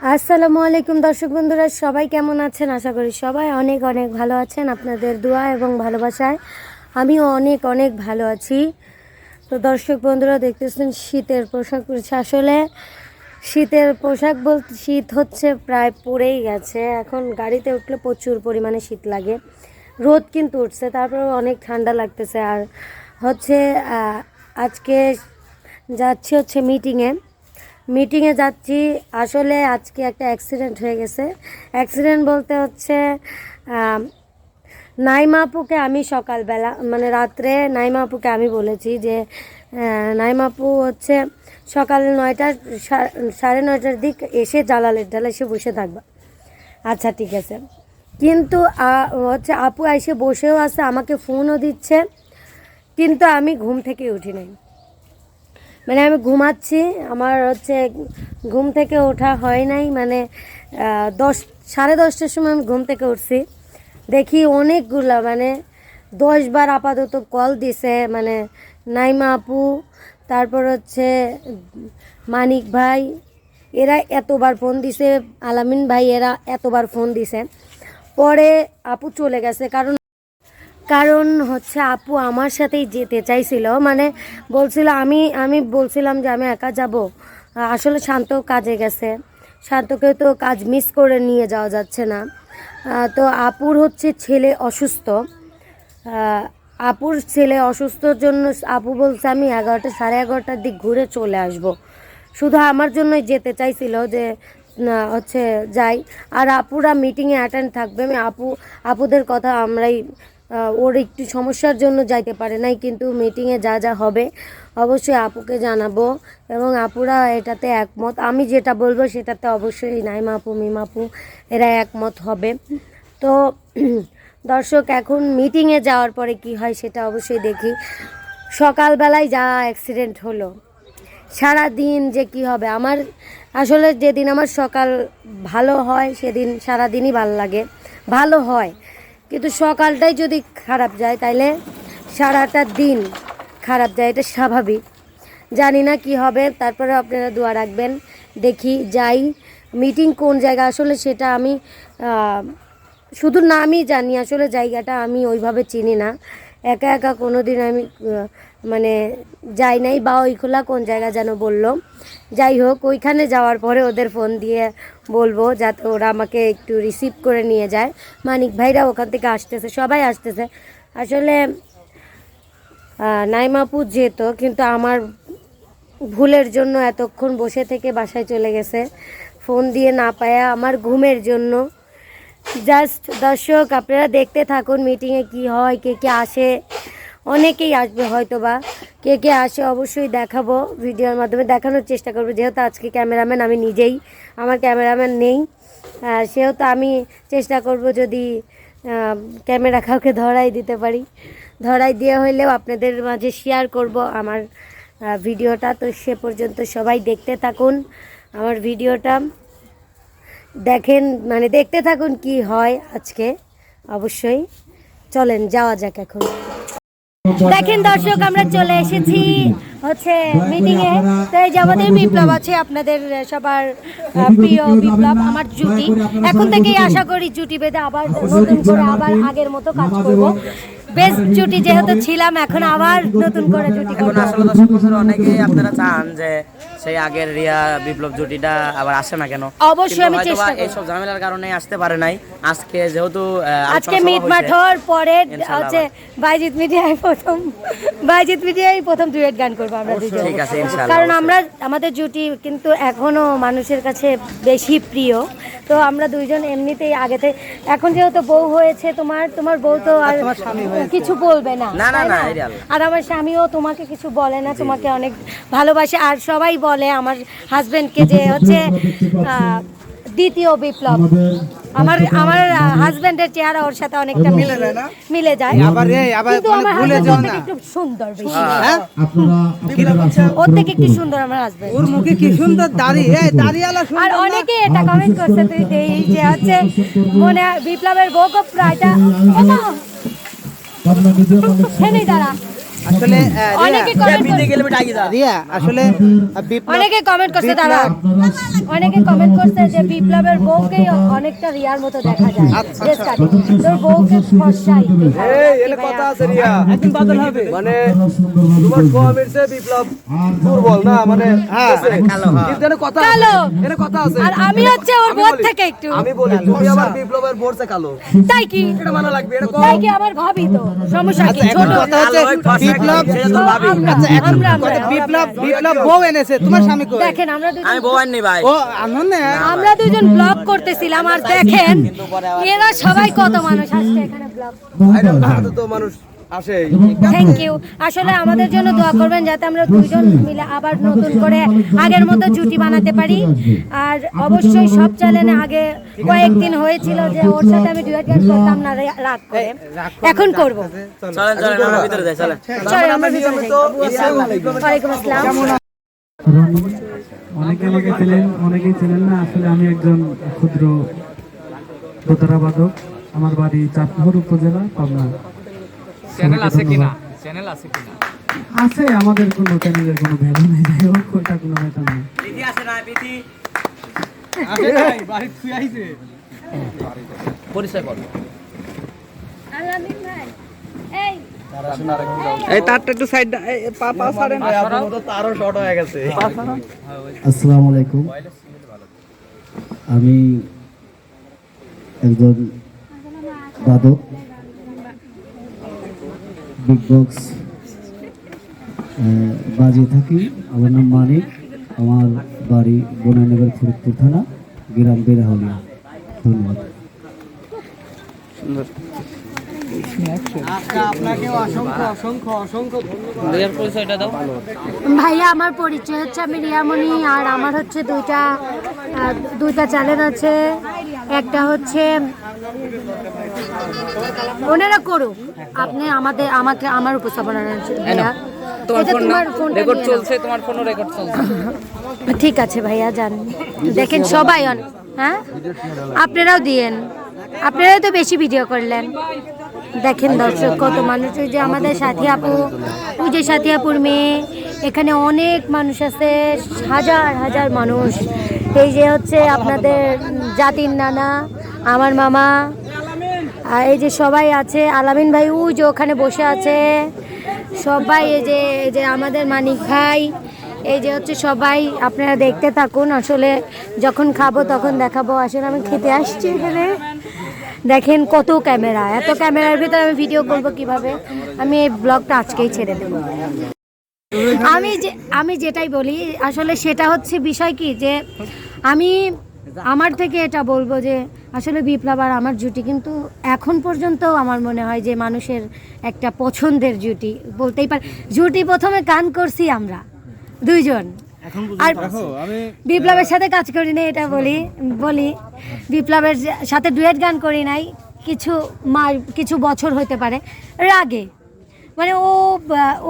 আসসালামু আলাইকুম দর্শক বন্ধুরা, সবাই কেমন আছেন? আশা করি সবাই অনেক অনেক ভালো আছেন আপনাদের দোয়া এবং ভালোবাসায়। আমিও অনেক অনেক ভালো আছি। তো দর্শক বন্ধুরা, দেখতেছেন শীতের পোশাক আসলে শীতের পোশাক বলতে শীত হচ্ছে প্রায় পড়েই গেছে। এখন গাড়িতে উঠলে প্রচুর পরিমাণে শীত লাগে। রোদ কিন্তু উঠছে, তারপরেও অনেক ঠান্ডা লাগতেছে। আর হচ্ছে আজকে যাচ্ছি হচ্ছে মিটিংয়ে মিটিংয়ে যাচ্ছি। আসলে আজকে একটা অ্যাক্সিডেন্ট হয়ে গেছে। অ্যাক্সিডেন্ট বলতে হচ্ছে নাইমা আপুকে আমি সকালবেলা মানে রাত্রে নাইমা আপুকে আমি বলেছি যে নাইমা আপু হচ্ছে সকাল নয়টার সাড়ে নয়টার দিক এসে জালালের ডালে এসে বসে থাকবা। আচ্ছা ঠিক আছে। কিন্তু হচ্ছে আপু এসে বসেও আছে, আমাকে ফোনও দিচ্ছে। কিন্তু আমি ঘুম থেকে উঠি নাই মানে আমি ঘুমাচ্ছি, আমার হচ্ছে ঘুম থেকে ওঠা হয় নাই মানে দশ, সাড়ে দশটার সময় আমি ঘুম থেকে উঠছি। দেখি অনেকগুলা মানে দশ বার আপাতত কল দিছে মানে নাইমা আপু, তারপর হচ্ছে মানিক ভাই, এরা এতবার ফোন দিছে, আলামিন ভাই এরা এতবার ফোন দিছে। পরে আপু চলে গেছে, কারণ কারণ হচ্ছে আপু আমার সাথেই যেতে চাইছিল। মানে বলছিল, আমি আমি বলছিলাম যে আমি একা যাব। আসলে শান্ত কাজে গেছে। শান্তকে তো কাজ মিস করে নিয়ে যাওয়া যাচ্ছে না। তো আপুর হচ্ছে ছেলে অসুস্থ। আপুর ছেলে অসুস্থর জন্য আপু বলছে, আমি এগারোটা, সাড়ে এগারোটার দিক ঘুরে চলে আসব। শুধু আমার জন্যই যেতে চাইছিল যে হচ্ছে যাই। আর আপুরা মিটিংয়ে অ্যাটেন্ড থাকবে। আমি আপু, আপুদের কথা আমরাই ওর একটু সমস্যার জন্য যাইতে পারে নাই, কিন্তু মিটিংয়ে যা যা হবে অবশ্যই আপুকে জানাব এবং আপুরা এটাতে একমত। আমি যেটা বলব সেটাতে অবশ্যই নাইমা আপু মিমা আপু এরা একমত হবে। তো দর্শক, এখন মিটিংয়ে যাওয়ার পরে কি হয় সেটা অবশ্যই দেখি। সকালবেলায় যা অ্যাক্সিডেন্ট হলো সারা দিন যে কি হবে? আমার আসলে যেদিন আমার সকাল ভালো হয়, সেদিন সারা দিনই ভালো লাগে। ভালো হয়। কিন্তু সকালটাই যদি খারাপ যায়, তাইলে সারাটা দিন খারাপ যায়, এটা স্বাভাবিক। জানি না কি হবে তারপরে আপনারা দোয়া রাখবেন। দেখি যাই মিটিং কোন জায়গা আসলে সেটা আমি শুধু নামই জানি, আসলে জায়গাটা আমি ওইভাবে চিনি না। একা একা কোনো দিন আমি মানে যাই নাই বা ওই খোলা কোন জায়গা যেন বলল। যাই হোক, ওইখানে যাওয়ার পরে ওদের ফোন দিয়ে বলব যাতে ওরা আমাকে একটু রিসিভ করে নিয়ে যায়। মানিক ভাইরা ওখান থেকে আসতেছে, সবাই আসতেছে। আসলে নাইমাপু যেত, কিন্তু আমার ভুলের জন্য এতক্ষণ বসে থেকে বাসায় চলে গেছে। ফোন দিয়ে না পায়া আমার ঘুমের জন্য। জাস্ট দর্শক, আপনারা দেখতে থাকুন মিটিংয়ে কি হয়, কে কে আসে। অনেকেই আসবে হয়তো বা কে কে আসে অবশ্যই দেখাবো, ভিডিওর মাধ্যমে দেখানোর চেষ্টা করব। যেহেতু আজকে ক্যামেরাম্যান আমি নিজেই, আমার ক্যামেরাম্যান নেই। সেহেতু আমি চেষ্টা করব যদি ক্যামেরা কাউকে ধরাই দিতে পারি। ধরাই দিয়ে হইলেও আপনাদের মাঝে শেয়ার করব আমার ভিডিওটা। তো সে পর্যন্ত সবাই দেখতে থাকুন আমার ভিডিওটা। দেখেন মানে দেখতে থাকুন কি হয় আজকে। অবশ্যই চলেন, যাওয়া যাক এখন। দেখেন দর্শক, আমরা চলে এসেছি হচ্ছে মিটিং এ। তো এই আমাদের বিপ্লব আছে, আপনাদের সবার প্রিয় বিপ্লব, আমার জুটি। এখন থেকেই আশা করি জুটি বেঁধে আবার নতুন করে আবার আগের মতো কাজ করব। বেস্ট জুটি যেহেতু ছিলাম এখন আবার নতুন করে জুটি এখন আসলে দর্শক বন্ধুরা অনেকেই আপনারা চান যে সেই আগের রিয়া বিপ্লব জুটিটা আবার আসে না কেন? অবশ্যই আমি চেষ্টা করব। এইসব ঝামেলার কারণে আসতে পারে নাই। আজকে যেহেতু আজকে মিট মাঠর পরে হচ্ছে বাইজিৎ মিডিয়ায় প্রথম বাইজিৎ মিডিয়ায় প্রথম ডুয়েট গান করব আমরা দুজন। ঠিক আছে, ইনশাল্লাহ, কারণ আমরা আমাদের জুটি কিন্তু এখনও মানুষের কাছে বেশি প্রিয়। তো আমরা দুইজন এমনিতেই আগেতে এখন যেহেতু বউ হয়েছে তোমার তোমার বউ তো আর কিছু বলবে না। না, না, তাই না। আর আমার স্বামীও তোমাকে কিছু বলে না তোমাকে অনেক ভালোবাসে। আর সবাই বলে আমার হাজবেন্ডকে যে হচ্ছে দ্বিতীয় বিপ্লব। আমার আমার হাজবেন্ডের চেহারা ওর সাথে অনেকটা মিলে যায় মিলে যায়। আবার এই, আবার মানে আমার ভুলে হাজবেন্ড যাও না। একটু সুন্দর বেশি। হ্যাঁ? ওর থেকে একটু সুন্দর আমার হাজবেন্ড ওর মুখে কি সুন্দর দাড়ি? এই দাড়িওয়ালা আর সুন্দর না? অনেকে এটা কমেন্ট করছে তুই দেই যে হচ্ছে মনে হয় বিপ্লবের বউ খুব প্রায়টা ও মা, সেনেই দাঁড়া আসলে রিয়া- আসলে অনেকে কমেন্ট করছে দাদা অনেকে কমেন্ট করছে যে বিপ্লবের বউকে অনেকটা রিয়ার মতো দেখা যায়। আচ্ছা, ড্রেস কাটিং তোর বউকে ফর্সাই কথা আছে রিয়া। একদিন বাদল হবে। মানে তোমার বিপ্লব দুর্বল না? মানে হ্যাঁ। কালো। হ্যাঁ কিন্তু কথা কালো। এখানে কথা আছে। আর আমি হচ্ছে ওর বলি- থেকে একটু। আমি বলি তুমি আবার বিপ্লবের বোরছে কালো। তাই কি? এটা মানা লাগবে এটা তাই কি আমার ভাবি তো? সমস্যা কি? আচ্ছা, ছোট। কথা হচ্ছে বিপ্লব আমরা- আচ্ছা এখন কথা বিপ্লব বিপ্লব বউ এনেছে তোমার স্বামী কই? দেখেন আমরা দুজন আমি বউ আননি ভাই। ও আনন্দ আমরা দুজন ব্লগ করতেছিলাম আর দেখেন এরা সবাই কত মানুষ আসছে এখানে ব্লগ তো মানুষ। থ্যাংক ইউ আসলে আমাদের জন্য দোয়া করবেন যাতে আমরা দুজন মিলে আবার নতুন করে আগের মতো জুটি বানাতে পারি। আর অবশ্যই সব চ্যানেলে আগে কয়েকদিন হয়েছিল যে ওর সাথে আমি ডুয়েট গান করতাম না রাগ করে। এখন করব। চলেন চলেন আমরা ভিতরে যাই চলেন। চলো আমরা ভিতরে যাই। ওয়ালাইকুম আসসালাম। অনেকে আমাকে ছিলেন অনেকেই ছিলেন না। আসলে আমি একজন ক্ষুদ্র দোতারা বাদক। আমার বাড়ি চাঁদপুর উপজেলা পাবনা। চ্যানেল আছে কিনা? চ্যানেল আছে কিনা? আছে আমাদের কোনো চ্যানেলের কোনো ভ্যালু নেই। যাই হোক ওটা কোনো ব্যাপার নেই। বিধি আসে না বিধি? পরিচয় কর আলামিন ভাই এই এই তারটা একটু সাইড পা পা ছাড়েন। তারও শর্ট হয়ে গেছে। আসসালামু আলাইকুম। আমি একজন বাদক। বিগ বক্স বাজিয়ে থাকি। আমার নাম মানিক, আমার বাড়ি বনানগর ফরিদপুর থানা, গ্রাম বেরহালিয়া ধন্যবাদ। ভাইয়া, আমার পরিচয় হচ্ছে আমি রিয়ামণি, আর আমার হচ্ছে দুইটা দুইটা চ্যানেল আছে। একটা হচ্ছে ওনারা করুক। আপনি আমাদের আমাকে আমার উপস্থাপনা আছে ভাইয়া এটা তোমার ফোন রেকর্ড চলছে তোমার ফোনও রেকর্ড চলছে। ঠিক আছে ভাইয়া যান। দেখেন সবাই অন হ্যাঁ? আপনারাও দিয়েন। আপনারাই তো বেশি ভিডিও করলেন। দেখেন দর্শক কত মানুষ। ওই যে আমাদের সাথী আপু ওই যে সাথী আপুর মেয়ে এখানে অনেক মানুষ আছে হাজার হাজার মানুষ। এই যে হচ্ছে আপনাদের জাতির নানা আমার মামা আর এই যে সবাই আছে, আলামিন ভাই, ওই যে ওখানে বসে আছে। সবাই এই যে এই যে আমাদের মানিক ভাই, এই যে হচ্ছে সবাই, আপনারা দেখতে থাকুন। আসলে যখন খাব তখন দেখাবো। আসলে আমি খেতে আসছি এখানে। দেখেন কত ক্যামেরা। এত ক্যামেরার ভিতরে আমি ভিডিও করব কীভাবে? আমি এই ব্লগটা আজকেই ছেড়ে দেবো। আমি যে, আমি যেটাই বলি, আসলে সেটা হচ্ছে বিষয় কি যে, আমি আমার থেকে এটা বলব যে আসলে বিপ্লব আর আমার জুটি কিন্তু এখন পর্যন্ত আমার মনে হয় যে মানুষের একটা পছন্দের জুটি। বলতেই পার জুটি প্রথমে গান করছি আমরা দুইজন। আর বিপ্লবের সাথে কাজ করি না এটা বলি বলি। বিপ্লবের সাথে ডুয়েট গান করি নাই কিছু মাস কিছু বছর হতে পারে। রাগে মানে ও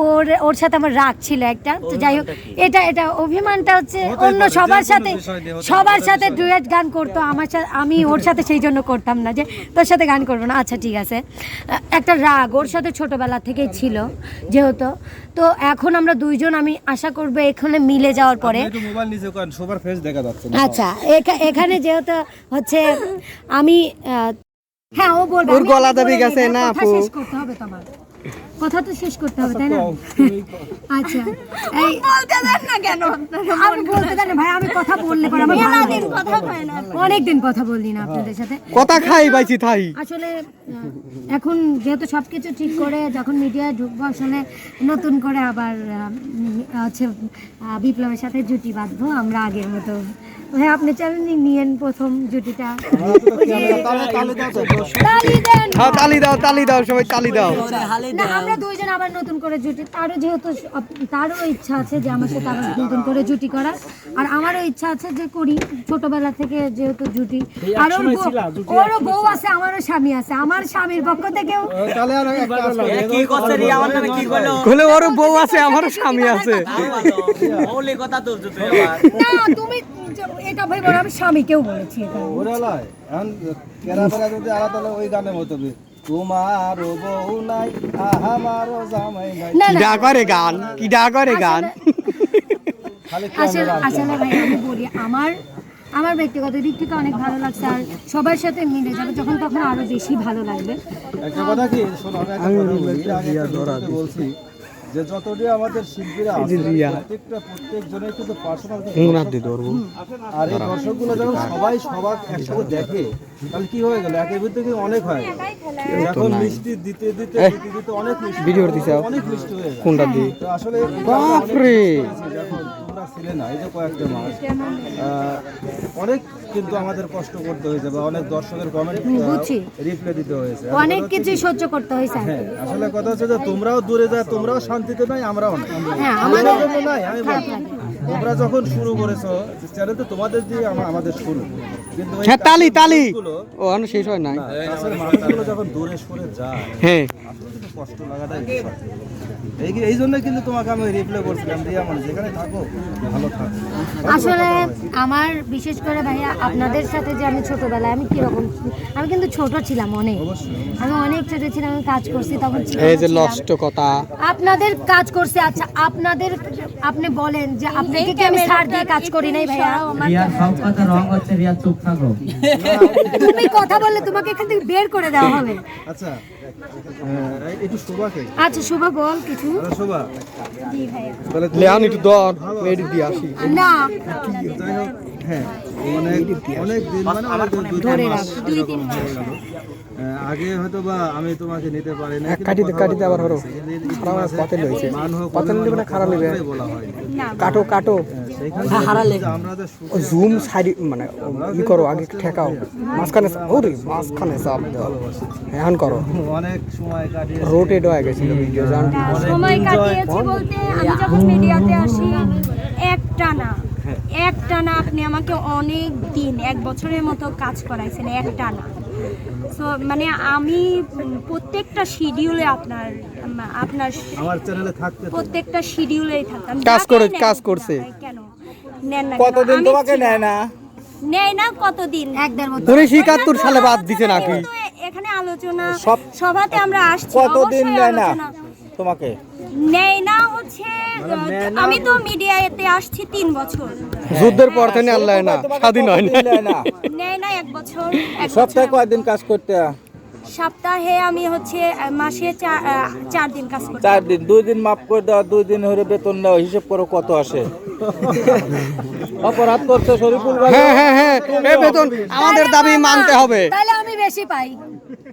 ওর ওর সাথে আমার রাগ ছিল একটা। তো যাই হোক এটা এটা অভিমানটা হচ্ছে অন্য সবার সাথে সবার সাথে ডুয়েট গান করতো আমার সাথে আমি ওর সাথে সেই জন্য করতাম না যে তোর সাথে গান করব না। আচ্ছা ঠিক আছে। একটা রাগ ওর সাথে ছোটবেলা থেকেই ছিল যেহেতু। তো এখন আমরা দুইজন আমি আশা করব এখানে মিলে যাওয়ার পরে। আচ্ছা এখানে যেহেতু হচ্ছে আমি হ্যাঁ ও বলব ওর গলা দাবি গেছে না, আপু। শেষ করতে হবে তো আমার কথা তো শেষ করতে হবে তাই না? আচ্ছা এই বলতে দেন না কেন? আমি বলতে দেন ভাই আমি কথা বললে পরে আমার ভালো লাগে। অনেক দিন কথা বললি না আপনাদের সাথে। কথা খাই বাইছি থাই। আসলে এখন যেহেতু সবকিছু ঠিক করে যখন মিডিয়ায় ঢুকবো আসলে নতুন করে আবার আহ, হচ্ছে আহ, বিপ্লবের সাথে জুটি বাঁধবো আমরা আগের মতো হ্যাঁ আপনি চলেন নিয়েন প্রথম জুটিটা। হ্যাঁ তালি দাও তালি দাও সবাই তালি দাও। না আমরা দুইজন আবার নতুন করে জুটি তারও যেহেতু তারও ইচ্ছা আছে যে আমার সাথে আবার নতুন করে জুটি করার। আর আমারও ইচ্ছা আছে যে করি। ছোটবেলা থেকে যেহেতু জুটি। আর ওর বউ- ওরও বউ আছে আমারও স্বামী আছে। আমার স্বামীর পক্ষ থেকেও কি করছে রি আমার নামে কি করল? বলে ওর বউ আছে আমারও স্বামী আছে। কথা তোর না তুমি এটা ভেবো না, আমি স্বামীকেও বলেছি এটা। ওরা লাই এখন কেরা বেড়া যদি আলাদা হলে ওই গানে হতো তোমারও বউ নাই আমারও জামাই নাই। কিডা করে গান? কিডা করে গান? আসলে আসলে ভাই আমি বলি আমার আমার ব্যক্তিগত দিক থেকে অনেক ভালো লাগছে আর সবার সাথে মিলে যাবে যখন তখন আরও বেশি ভালো লাগবে। একটা কথা কি? শোনো আমি বলছি। যে যতটি আমাদের শিল্পীরা আছে প্রত্যেকটা প্রত্যেকজনের কিন্তু পার্সোনাল আর এই দর্শকগুলো যখন সবাই সবার একসাথে দেখে তাহলে কি হয়ে গেল? একের ভিতরে কিন্তু অনেক হয়। যখন মিষ্টি দিতে দিতে দিতে দিতে অনেক মিষ্টি ভিডিও দিছে অনেক মিষ্টি হয়ে গেল কোনটা দিয়ে তো আসলে বাপরে! যখন তোমরা ছিলে না এই যে কয়েকটা মাস। অনেক কিন্তু আমাদের কষ্ট করতে হয়েছে বা অনেক দর্শকের কমেন্ট রিপ্লাই দিতে হয়েছে। অনেক কিছু সহ্য করতে হয়েছে হ্যাঁ আসলে কথা হচ্ছে যে তোমরাও দূরে যায় তোমরাও শান্তিতে নাই আমরাও নাই। হ্যাঁ আমাদের জন্য নাই আমি বলি তোমরা যখন শুরু করেছ চ্যানেল তো তোমাদের দিয়ে আমাদের শুরু। কিন্তু হ্যাঁ তালি তালি। ও এখন শেষ হয় নাই। না, মানুষগুলো যখন দূরে সরে যায় হ্যাঁ। আসলে কষ্ট লাগাটাই। এই এই জন্য কিন্তু তোমাকে আমি রিপ্লাই করছিলাম রিয়া মানে যেখানে থাকো ভালো থাকো। আসলে আমার বিশেষ করে ভাইয়া আপনাদের সাথে যে আমি ছোটবেলায় আমি কীরকম আমি কিন্তু ছোট ছিলাম অনেক। আমি অনেক ছোট ছিলাম আমি কাজ করছি তখন এই যে ছিলাম। কথা। আপনাদের কাজ করছে আচ্ছা আপনাদের আপনি বলেন যে আপনাকে কি আমি সার দিয়ে কাজ করি নাই ভাইয়া? রিয়ার সব কথা রং হচ্ছে রিয়া চুপ থাকো। তুমি কথা বললে তোমাকে এখান থেকে বের করে দেওয়া হবে। আচ্ছা। আচ্ছা শুভ বল কিছু। শোভা। তাহলে তুমি- একটু দর মেয়েটি দিয়ে আসি। না। হ্যাঁ অনেক অনেক দিন মানে মাস হয়ে আগে হয়তো বা আমি তোমাকে নিতে পারি না কিন্তু কাটিতে কাটিতে আবার খারাপ মাসে পথে লইছে মান নিবে না খারাপ নিবে। কাটো কাটো। জুম সাইড মানে ই করো আগে ঠেকাও। মাঝখানে ওরে মাঝখানে চাপ দাও। এখন করো। অনেক সময় কাটিয়ে রোটেট হয়ে গেছিল ভিডিও জান? সময় কাটিয়েছি বলতে আমি যখন মিডিয়াতে আসি একটানা। একটানা আপনি আমাকে অনেক দিন এক বছরের মতো কাজ করাইছেন একটানা। সো মানে আমি প্রত্যেকটা শিডিউলে আপনার আপনার আমার চ্যানেলে থাকতে প্রত্যেকটা শিডিউলেই থাকতাম। কাজ করে- কাজ করছে। কেন নেন না কতদিন তোমাকে নেয় না? নেয় না কতদিন? এক দেড় বছর। উনিশ একাত্তর সালে বাদ দিছে নাকি? এখানে আলোচনা সভাতে আমরা আসছি কতদিন নেয় না? তোমাকে? নেয় না হচ্ছে আমি তো মিডিয়াতে আসছি তিন বছর। যুদ্ধের পর থেকে আল্লাহ না স্বাধীন হয় না। নেয় না? এক বছর সপ্তাহে। কয়দিন কাজ করতে? সপ্তাহে আমি হচ্ছে মাসে চার দিন কাজ করি। চার দিন দুই দিন মাফ করে দেওয়া দুই দিন হলে বেতন নেওয়া হিসেব করো কত আসে। অপরাধ করছে শরীফুল ভাই। হ্যাঁ হ্যাঁ হ্যাঁ এই বেতন আমাদের দাবি মানতে হবে। তাহলে আমি বেশি পাই।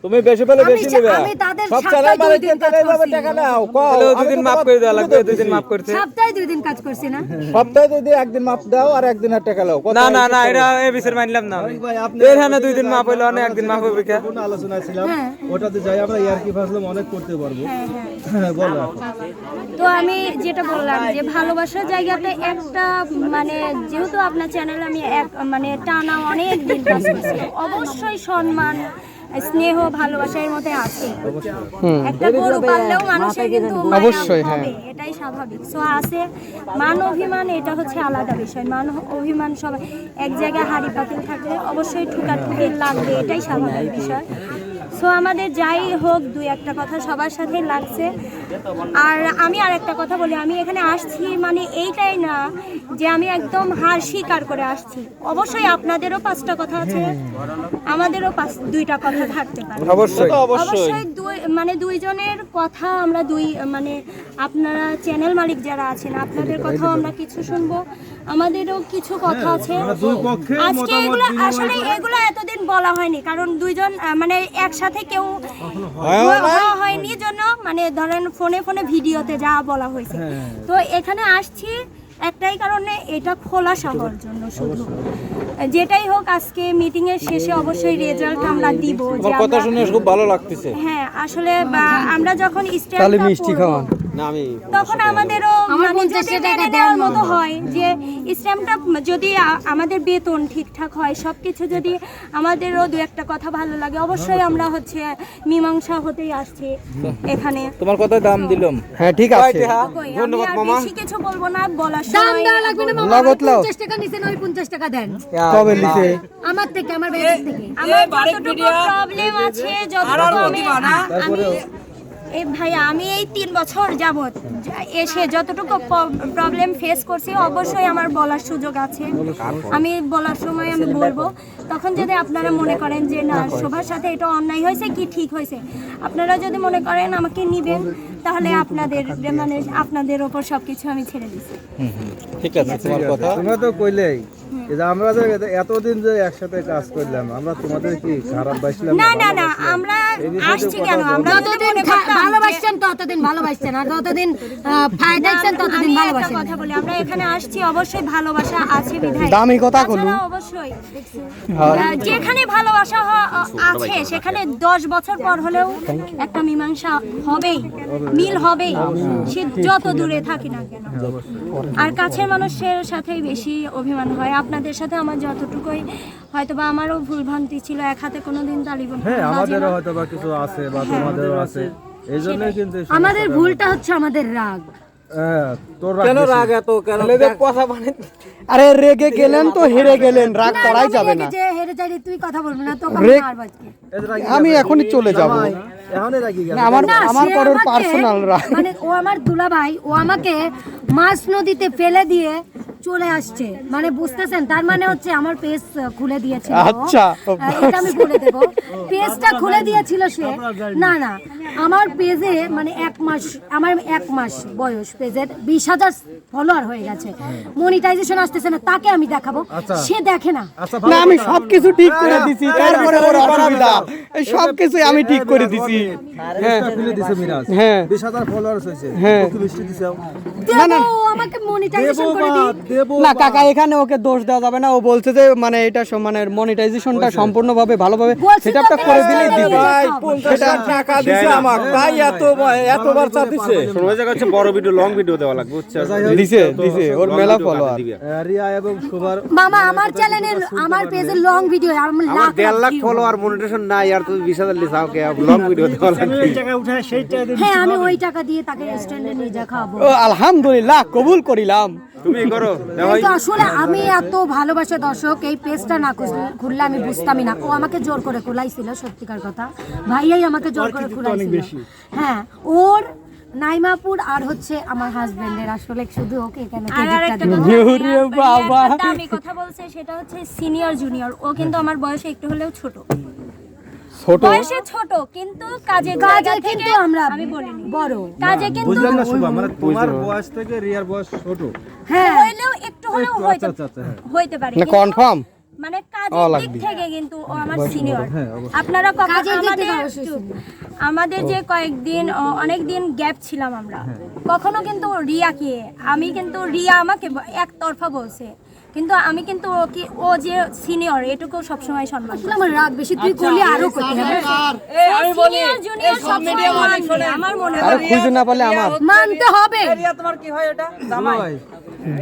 তুমি বেশি পেলে বেশি নেবে। আমি তাদের সপ্তাহে টাকা নাও কও। দুই দিন মাফ করে দেওয়া লাগবে দুই দিন মাফ করতে সপ্তাহে দুই দিন কাজ করছি না? সপ্তাহে যদি একদিন মাপ দাও আর একদিন আর টাকা লাও না না না এটা বিষয় মানলাম না ভাই আপনি এখানে দুই দিন মাপ হইল অনেক একদিন মাপ হবে কে? আলোচনা ছিলাম ওটাতে যাই আমরা ইয়ার কি অনেক করতে পারব। হ্যাঁ বলো তো আমি যেটা বললাম যে ভালোবাসার জায়গাতে একটা মানে যেহেতু আপনার চ্যানেলে আমি এক মানে টানা অনেক দিন অবশ্যই সম্মান স্নেহ ভালোবাসার মধ্যে আছে। একটা গরু পাললেও মানুষের কিন্তু অবশ্যই, হ্যাঁ। এটাই স্বাভাবিক। সো আছে মান অভিমান এটা হচ্ছে আলাদা বিষয়। মান অভিমান সবাই এক জায়গায় হাড়ি পাতিল থাকলে অবশ্যই ঠুকাঠুকি লাগবে এটাই স্বাভাবিক বিষয়। সো আমাদের যাই হোক দুই একটা কথা সবার সাথেই লাগছে। আর আমি আর একটা কথা বলি আমি এখানে আসছি মানে এইটাই না যে আমি একদম হার স্বীকার করে আসছি। অবশ্যই আপনাদেরও পাঁচটা কথা আছে আমাদেরও পাঁচ দুইটা কথা থাকতে পারে। অবশ্যই। অবশ্যই। দুই মানে দুইজনের কথা আমরা দুই মানে আপনারা চ্যানেল মালিক যারা আছেন আপনাদের কথাও আমরা কিছু শুনব আমাদেরও কিছু কথা আছে। দুই পক্ষের আজকে এগুলো আসলে এগুলো এতদিন বলা হয়নি কারণ দুইজন মানে একসাথে কেউ হয়নি জন্য মানে ধরেন ফোনে ফোনে ভিডিওতে যা বলা হয়েছে। হ্যাঁ। তো এখানে আসছি একটাই কারণে এটা খোলা সবার জন্য শুধু। যেটাই হোক আজকে মিটিং এর শেষে অবশ্যই রেজাল্ট আমরা দিব কথা শুনে খুব ভালো লাগতেছে। হ্যাঁ আসলে আমরা যখন স্টেজ মিষ্টি খাওয়ান তখন আমাদেরও আমার মানে টাকা দেওয়ার মতো হয়। যে স্ট্যাম্পটা যদি আমাদের বেতন ঠিকঠাক হয় সব কিছু যদি আমাদেরও দু একটা কথা ভালো লাগে অবশ্যই আমরা হচ্ছে মীমাংসা হতেই আসছি এখানে। তোমার কথা দাম দিলাম। হ্যাঁ ঠিক আছে। আমি আর বেশি কিছু বলব না বলার দাম দেওয়া লাগবে না মামা। নগদ লাও। পঞ্চাশ টাকা নিচে নয় পঞ্চাশ টাকা দেন। কবে আমি আমার থেকে আমার বেদের থেকে। আমার যতটুকু প্রবলেম আছে যতটুকু আমি এই ভাইয়া আমি এই তিন বছর যাবত এসে যতটুকু প্রবলেম ফেস করছি অবশ্যই আমার বলার সুযোগ আছে। আমি বলার সময় আমি বলব। তখন যদি আপনারা মনে করেন যে না সবার সাথে এটা অন্যায় হয়েছে কি ঠিক হয়েছে? আপনারা যদি মনে করেন আমাকে নিবেন তাহলে আপনাদের মানে আপনাদের ওপর সব কিছু আমি ছেড়ে দিচ্ছি। ঠিক আছে তোমার কথা। তোমরা তো কইলেই। আমরা যে এতদিন যে একসাথে কাজ করলাম আমরা তোমাদের কি খারাপ বাসলাম না না না আমরা আসছি কেন? আমরা যতদিন খা- করতাম যে- ভালোবাসছেন ততদিন ভালোবাসছেন। আর যতদিন আহ, ফায়দাচ্ছেন ততদিন ভালোবাসেন। কথা বলি আমরা এখানে আসছি অবশ্যই ভালোবাসা আছে বিধায়। দামি কথা। অবশ্যই। যেখানে ভালোবাসা আছে সেখানে দশ বছর পর হলেও একটা মীমাংসা হবেই মিল হবেই। সে যত দূরে থাকি না কেন। আর কাছের মানুষের সাথেই বেশি অভিমান হয়। আপনাদের সাথে আমার যতটুকুই হয়তো বা আমারও ভুল ভ্রান্তি ছিল এক হাতে কোনোদিন তালিব হ্যাঁ আমাদেরও হয়তো বা কিছু আছে বা তোমাদেরও আছে। এই জন্যই কিন্তু আমাদের ভুলটা হচ্ছে আমাদের রাগ। হ্যাঁ, কেন রাগ এত? কেন কথা মানে আরে রেগে গেলেন তো হেরে গেলেন। রাগ করাই যাবে না। যে হেরে যাইলে তুই কথা বলবি না তো আমি। এখনই চলে যাব। আমার আমার পরের পার্সোনাল রাগ। মানে ও আমার দুলাভাই ও আমাকে মাছ নদীতে ফেলে দিয়ে চলে আসছে। মানে বুঝতেছেন? তার মানে হচ্ছে আমার পেজ খুলে দিয়েছে আচ্ছা। এটা আমি বলে দেব। পেজটা খুলে দিয়েছিল সে। না না আমার পেজে মানে এক মাস আমার এক মাস বয়স পেজের বিশ হাজার ফলোয়ার হয়ে গেছে। মনিটাইজেশন আসতেছে না তাকে আমি দেখাবো। সে দেখে না। আচ্ছা না আমি সবকিছু ঠিক করে দিছি তারপরে ওর অসুবিধা। এই সবকিছু আমি ঠিক করে দিছি। হ্যাঁ। পেজটা দিছে মিরাজ হ্যাঁ। বিশ হাজার followers হয়েছে। হ্যাঁ। দেবো ও আমাকে মনিটাইজেশন করে দিই না কাকা এখানে ওকে দোষ দেওয়া যাবে না। ও বলছে যে মানে এটা মানে মনিটাইজেশনটা সম্পূর্ণভাবে ভালোভাবে বলছি তো করে দিলেই দিবে হাজার টাকা দিছে আমার তাই এত এতবার চা দিছে। জায়গা হচ্ছে বড় ভিডিও লং ভিডিও দেওয়া লাগবে বুঝছ দিছে দিছে ওর মেলা ফলোয়ার রিয়া এবং মামা আমার চ্যানেলের আমার পেজের লং ভিডিও আর আমার আমার লাখ দেড় লাখ ফলোয়ার মনিটেশন নাই আর তুমি বিশ হাজার লিসাও কে লং ভিডিও দেওয়া লাগবে। হ্যাঁ আমি ওই টাকা দিয়ে তাকে স্ট্যান্ডে নিয়ে যা খাব ও আলহামদুলিল্লাহ কবুল করিলাম। তুমি করো কিন্তু আসলে আমি এত ভালোবাসা দর্শক এই পেজটা না খুললে আমি বুঝতামই না। ও আমাকে জোর করে খোলাইছিল সত্যিকার কথা। ভাইয়াই আমাকে জোর করে খোলাইছিল। হ্যাঁ ওর নাইমাপুর আর হচ্ছে আমার হাজবেন্ডের। আসলে শুধু ওকে এখানে দিলাম। কথা বাবা। বলছে সেটা হচ্ছে সিনিয়র জুনিয়র ও কিন্তু আমার বয়সে একটু হলেও ছোট। ছোট? বয়সে ছোট কিন্তু কাজে কাজে কিন্তু আমরা আমি বলিনি। বড়। কাজে কিন্তু বুঝলাম না শুভা মানে তোমার বয়স থেকে রিয়ার বয়স ছোট। হ্যাঁ। হইলেও একটু হলেও হইতে আচ্ছা আচ্ছা হ্যাঁ। হইতে পারে না কনফার্ম মানে কাজের দিক থেকে কিন্তু ও আমার সিনিয়র আপনারা দিক থেকে আমাদের আমাদের যে কয়েকদিন অনেক দিন গ্যাপ ছিলাম আমরা। হ্যাঁ। কখনো কিন্তু রিয়াকে আমি কিন্তু রিয়া আমাকে একতরফা বলছে। কিন্তু আমি কিন্তু ওকে ও যে সিনিয়র এটুকু সবসময় সম্মান করি। আমার রাগ বেশি তুই করলে আরও করতে হবে। আমি বলি জুনিয়র সবসময় মানবে, আমার মনে আর হয়। খুঁজে না পারলে আমার। মানতে হবে।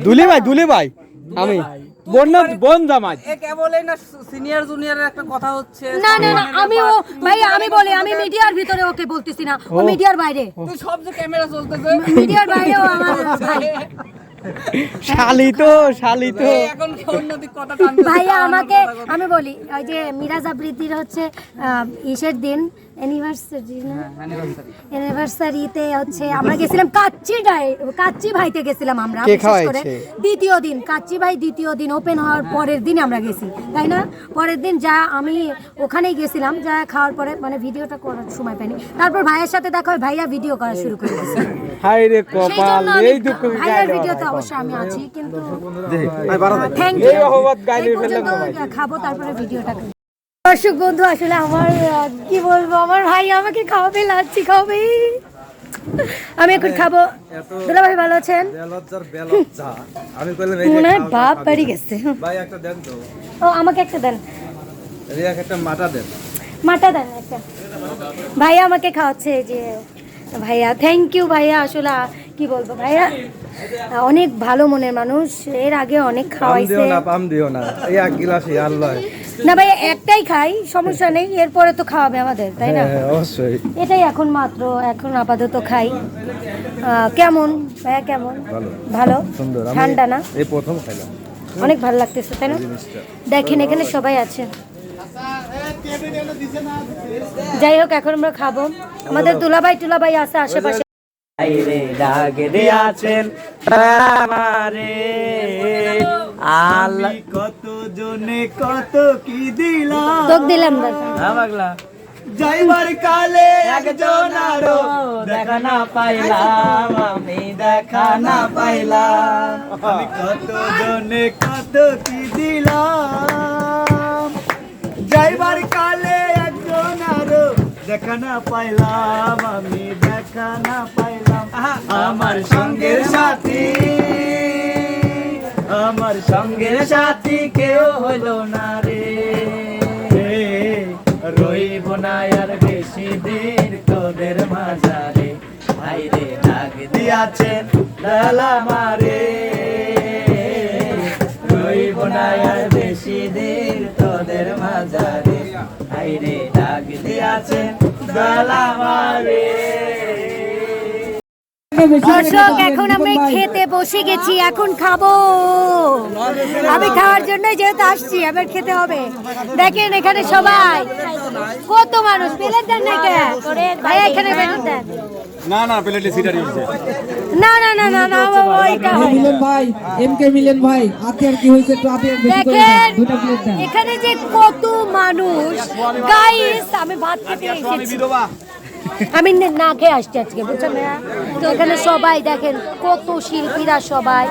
দুলি ভাই দুলি ভাই আমি বোন না বোন জামাই। না না না ভাই আমি মিডিয়ার ভিতরে ওকে বলতেছি না। ও মিডিয়ার বাইরে। তুই সব যে ক্যামেরা চলতেছে। মিডিয়ার বাইরে ও আমার ভাই শালি তো শালি তো ভাইয়া আমাকে আমি বলি ওই যে মিরাজ আবৃত্তির হচ্ছে আহ, ইসের দিন। অ্যানিভার্সারি না? অ্যানিভার্সারিতে হচ্ছে আমরা গেছিলাম কাচ্চি ভাইতে গেছিলাম আমরা বিশেষ করে দ্বিতীয় দিন কাচ্চি ভাই দ্বিতীয় দিন ওপেন হওয়ার পরের দিন আমরা গেছি তাই না? পরের দিন যা আমি ওখানেই গেছিলাম যা খাওয়ার পরে মানে ভিডিওটা করার সময় পাইনি। তারপর ভাইয়ের সাথে দেখা হয় ভাইয়া ভিডিও করা শুরু করে দিয়েছে। হাই রে কপাল এই দুঃখ ভাইয়ার ভিডিওতে অবশ্যই আমি আছি কিন্তু থ্যাংক ভাই খাব তারপরে ভিডিওটা দর্শক বন্ধু আসলে আমার কি বলব আমার ভাই আমাকে খাওয়াবে লাচ্ছি খাওয়াবে। আমি এখন খাব। দুলা ভাই ভালো আছেন? আমি মনে হয় বাপ বাড়ি গেছে। ভাই একটা দেন তো। ও আমাকে একটা দেন। রিয়াকে একটা মাটা দেন। মাটা দেন একটা। ভাইয়া আমাকে খাওয়াচ্ছে যে ভাইয়া থ্যাংক ইউ ভাইয়া আসলে কি বলব ভাইয়া? অনেক ভালো মনের মানুষ। এর আগে অনেক খাওয়াইছে না পাম দিও না। এই এক গিলাসই আল্লাহ না ভাই একটাই খাই সমস্যা নেই এরপরে তো খাওয়াবে আমাদের তাই না? হ্যাঁ অবশ্যই। এটাই এখন মাত্র এখন আপাতত খাই। কেমন? ভাইয়া কেমন? ভালো। ভালো? সুন্দর। ঠান্ডা না? এই প্রথম খাইলাম। অনেক ভালো লাগতেছে তাই না? দেখেন এখানে সবাই আছে। যাই হোক এখন আমরা খাব। আমাদের দুলাভাই টুলাভাই আছে আশেপাশে। আইরে ডাকে দিয়াছেন আমারে আল্লাহ কত জনে কত কি দিলাম? তোক দিলাম দাদা। হ্যাঁ পাগলা। যাইবার কালে একজন আরও দেখা না পাইলাম আমি দেখা না পাইলাম। আমি কত জনে কত কি দিলাম? যাইবার কালে দেখা না পাইলাম, আমি দেখা না পাইলাম আমার সঙ্গের সাথী। আমার সঙ্গের সাথী কেউ হলো না রে। রইব না আর বেশি দিন তোদের মাঝারে। ভাইরে ডাক দিয়াছেন লালা মারে। রইব না আর ভাইরে ডাক দিয়াছেন লালা মারে। দর্শক এখন আমরা খেতে বসে গেছি এখন খাব। আমি খাওয়ার জন্য যেহেতু আসছি আবার খেতে হবে। দেখেন এখানে সবাই। কত মানুষ প্লেট দেন না ভাই এখানে না না প্লেটে সিটারি না না না না না হয় মিলন ভাই এম কে মিলন ভাই কি হয়েছে একটু আপনি বেশি করে দুটো প্লেট দেন। এখানে যে কত মানুষ গাইস আমি ভাত খেতে এসেছি। আমি না খেয়ে আসছি আজকে বুঝছেন তো এখানে সবাই দেখেন কত শিল্পীরা সবাই।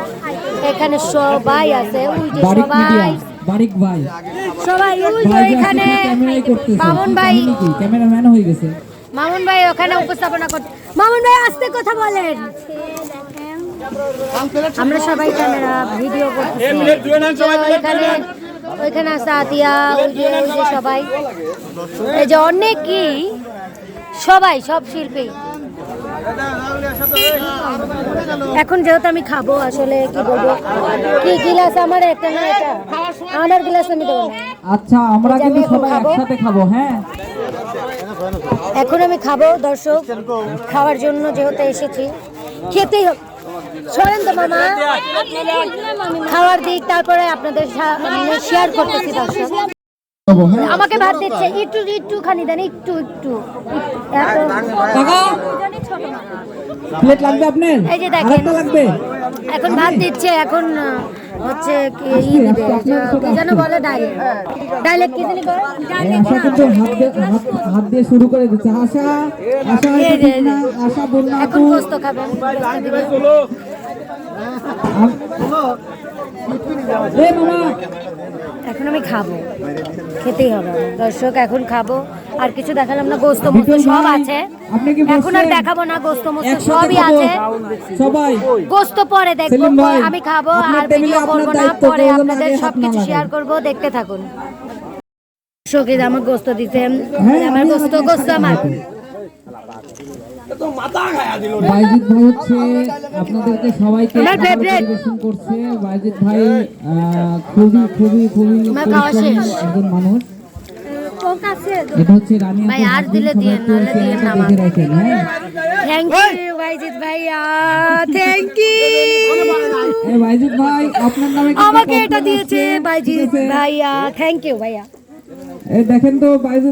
এখানে সবাই আছে ওই যে সবাই। বারিক ভাই। সবাই ওই যে এখানে মামুন ভাই। ক্যামেরাম্যান হয়ে গেছে। মামুন ভাই ওখানে উপস্থাপনা করতে মামুন ভাই আস্তে কথা বলেন। আমরা সবাই ক্যামেরা ভিডিও করতেছি। ওইখানে আছে আতিয়া ওই যে ওই যে সবাই। এই যে অনেকই সবাই সব শিল্পী। এখন যেহেতু আমি খাব আসলে কি বলব? কি গিলাস আমার একটা না এটা আমার গিলাস আমি দেবো আচ্ছা আমরা কিন্তু সবাই খাব। একসাথে খাব হ্যাঁ? এখন আমি খাব দর্শক খাওয়ার জন্য যেহেতু এসেছি। খেতেই হবে শোনেন তো মামা খাওয়ার দিক তারপরে আপনাদের শেয়ার করতেছি দর্শক। আমাকে ভাত দিচ্ছে একটু একটু খানি দেন একটু একটু। প্লেট লাগবে আপনার? এই যে দেখেন। এখন ভাত দিচ্ছে এখন হচ্ছে কি ই দিবে কি যেন বলে ডাইলেক্ট ডাইলেক্ট কি জানি বলে? এই আশা কিন্তু হাত হাত দিয়ে শুরু করে দিচ্ছে। আশা আশা এই হয়তো যে, ঠিক না আশা বলল এখন গোস্ত খাবেন এ মামা এখন আমি খাব। খেতেই হবে দর্শক এখন খাব। আর কিছু দেখালাম না গোস্ত মোস্ত সব আছে। এখন আর দেখাবো না গোস্ত মোস্ত সবই আছে। সবাই। গোস্ত পরে দেখব আমি খাব আর ভিডিও করব না পরে আপনাদের সবকিছু শেয়ার। করব দেখতে থাকুন। শোকে আমার গোস্ত দিতে হ্যাঁ, আমার গোস্ত গোস্ত আমার। বাইজিৎ ভাই হচ্ছে আপনাদেরকে সবাইকে আমার। পরিবেশন করছে। বাইজিৎ ভাই খুবই খুবই খুবই আমার। একজন মানুষ। এটা হচ্ছে রানী ভাই, আর দিলে নাহলে দিয়েন চেহারাটা না হ্যাঁ? থ্যাংক ইউ বাইজিৎ ভাইয়া। থ্যাংক ইউ এই বাইজিৎ ভাই আপনার নামে আমাকে এটা দিয়েছে বাইজিৎ ভাইয়া। থ্যাংক ইউ ভাইয়া। এই দেখেন তো বাইজিৎ